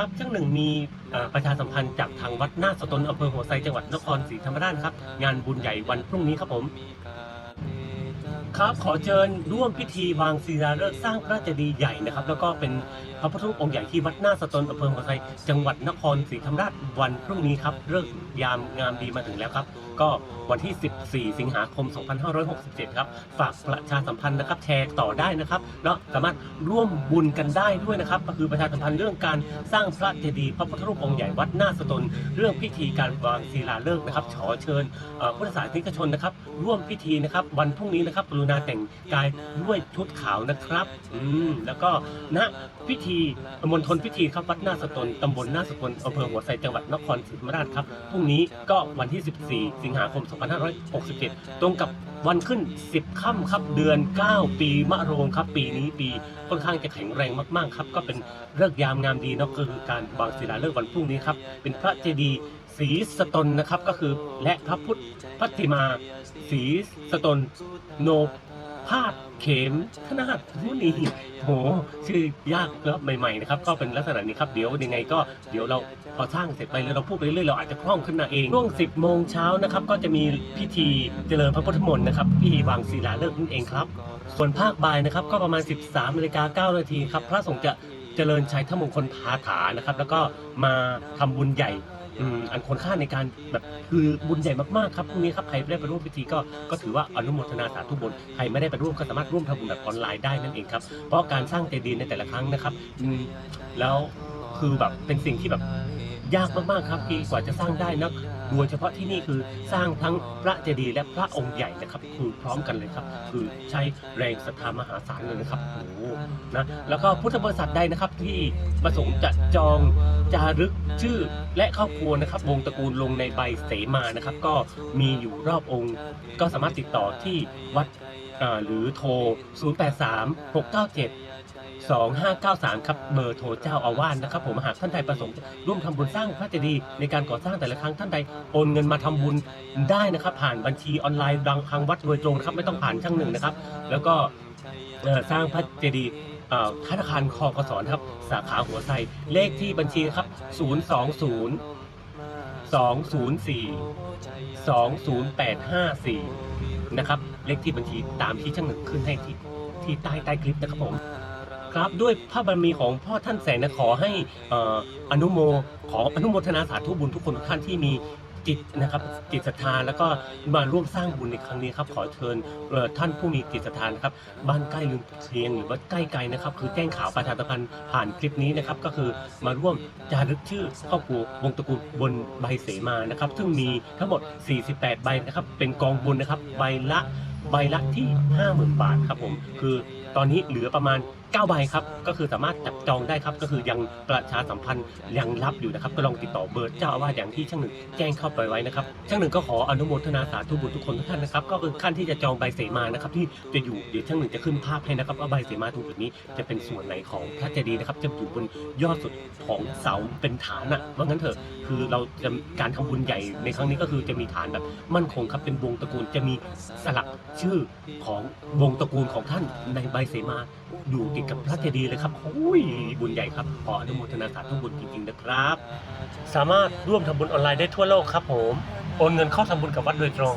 ครับช่างหนึ่งมีประชาสัมพันธ์จากทางวัดหน้าสตนอำเภอหัวไซจังหวัดนครศรีธรรมราชครับ งานบุญใหญ่วันพรุ่งนี้ครับผม ครับขอเชิญร่วมพิธีวางศิลาฤกษ์สร้างพระเจดีย์ใหญ่นะครับ แล้วก็เป็นพระพุทธรูปองค์ใหญ่ที่วัดหน้าสตนอำเภอหัวไซจังหวัดนครศรีธรรมราชวันพรุ่งนี้ครับเลิกษ์ยามงามดีมาถึงแล้วครับ ก็วันที่ 14 สิงหาคม 2567 ครับ ฝากประชาสัมพันธ์นะครับ แชร์ต่อได้นะครับแล้วสามารถร่วมบุญกันได้ด้วยนะครับ ก็คือประชาสัมพันธ์เรื่องการสร้างพระเจดีย์พระพุทธรูปองค์ใหญ่วัดหน้าสตนเรื่องพิธีการวางศิลาฤกษ์นะครับขอเชิญพุทธศาสนิกชนนะครับ ร่วมพิธีนะครับวันพรุ่งนี้นะครับรุณาแต่งกายด้วยชุดขาวนะครับ อืมแล้วก็ณพิธีมณฑลพิธีครับวัดหน้าสตนตำบลหน้าสตนอำเภอหัวไซจังหวัดนครศรีธรรมราชครับพรุ่งนี้ก็วันที่ 14 สิงหาคม 2567 ตรงกับวันขึ้น 10 ค่ำครับเดือน 9 ปีมะโรงครับ ปีนี้ปีค่อนข้างจะแข็งแรงมากๆครับ ก็เป็นเลิกยามงามดีเนาะก็คือการวางศิลาฤกษ์วันพรุ่งนี้ครับ เป็นพระเจดีย์ศรีสตนนะครับก็คือและพระพุทธพัติมาศรีสตน โนพาดเขมธนาถมุนีโหชื่อยากครับใหม่ๆนะครับก็เป็นลักษณะนี้ครับเดี๋ยวยังไงก็เดี๋ยวเราพอสร้างเสร็จไปแล้วเราพูดไปเรื่อยๆเราอาจจะคล่องขึ้นมาเองช่วง 10 โมงเช้านะครับ ก็จะมีพิธีเจริญพระพุทธมนต์นะครับพิธีวางศิลาฤกษ์นั่นเองครับ ส่วนภาคบ่ายนะครับก็ประมาณ 13นาฬิกา9นาทีครับพระสงฆ์จะเจริญชัยธมงคลพาถานะครับ แล้วก็มาทำบุญใหญ่ อันควรค่าในการแบบคือบุญใหญ่มากๆครับพรุ่งนี้ครับใครได้ไปร่วมพิธีก็ก็ถือว่าอนุโมทนาสาธุบุญใครไม่ได้ไปร่วมก็สามารถร่วมทำบุญแบบออนไลน์ได้นั่นเองครับเพราะการสร้างเจดีย์ในแต่ละครั้งนะครับแล้วคือแบบเป็นสิ่งที่แบบยากมากๆครับที่กว่าจะสร้างได้นะ โดยเฉพาะที่นี่คือสร้างทั้งพระเจดีย์และพระองค์ใหญ่นะครับคือพร้อมกันเลยครับ คือใช้แรงศรัทธามหาศาลเลยนะครับโอ้โหนะแล้วก็พุทธบริษัทใดนะครับที่ประสงค์จะจองจารึกชื่อและครอบครัวนะครับ วงตระกูลลงในใบเสมานะครับ ก็มีอยู่รอบองค์ ก็สามารถติดต่อที่วัดหรือโทร 083 697 2593 ครับเบอร์โทรเจ้าอาวาสนะครับผมหากท่านใดประสงค์จะร่วมทำบุญสร้างพระเจดีย์ในการก่อสร้างแต่ละครั้งท่านใดโอนเงินมาทำบุญได้นะครับ ผ่านบัญชีออนไลน์ดังทางวัดโดยตรงครับไม่ต้องผ่านช่างหนึ่งนะครับ แล้วก็สร้างพระเจดีย์ธนาคารคอกสอนครับสาขาหัวไซเลขที่บัญชีครับ 020 204 20854 นะครับ เลขที่บัญชีตามที่ช่างหนึ่งขึ้นให้ที่ที่ใต้ใต้คลิปนะครับผม ครับด้วยพระบารมีของพ่อท่านแสงนะขอให้ออนุโมขออนุโมทนาสาธุบุญทุกคนทุกท่านที่มีจิตนะครับจิตศรัทธาแล้วก็มาร่วมสร้างบุญในครั้งนี้ครับขอเชิญท่านผู้มีจิตศรัทธานะครับบ้านใกล้ลืมเชียงหรือว่าใกล้ไกลนะครับ คือแจ้งข่าวประชาสัมพันธ์ผ่านคลิปนี้นะครับก็คือมาร่วมจารึกชื่อครอบครัววงตระกูลบนใบเสมานะครับ ซึ่งมีทั้งหมด 48 ใบนะครับ เป็นกองบุญนะครับใบละใบละที่ 50,000 บาทครับผมคือตอนนี้เหลือประมาณ 9ใบครับ ก็คือสามารถจับจองได้ครับ ก็คือยังประชาสัมพันธ์ยังรับอยู่นะครับ ก็ลองติดต่อเบอร์เจ้าอาวาสอย่างที่ช่างหนึ่งแจ้งเข้าไปไว้นะครับ ช่างหนึ่งก็ขออนุโมทนาสาธุบุญทุกคนทุกท่านนะครับ ก็คือขั้นที่จะจองใบเสมานะครับ ที่จะอยู่เดี๋ยวช่างหนึ่งจะขึ้นภาพให้นะครับว่าใบเสมาตรงจุดนี้จะเป็นส่วนไหนของพระเจดีย์นะครับ จะอยู่บนยอดสุดของเสาเป็นฐานอะว่างั้นเถอะ คือเราจะการทำบุญใหญ่ในครั้งนี้ก็คือจะมีฐานแบบมั่นคงครับ เป็นวงตระกูลจะมีสลักชื่อของวงตระกูลของท่านในใบเสมาอยู่ติดกับพระเจดีย์เลยครับโอ้ยบุญใหญ่ครับ ขออนุโมทนาสาธุบุญจริงๆนะครับ สามารถร่วมทำบุญออนไลน์ได้ทั่วโลกครับผม โอนเงินเข้าทำบุญกับวัดโดยตรง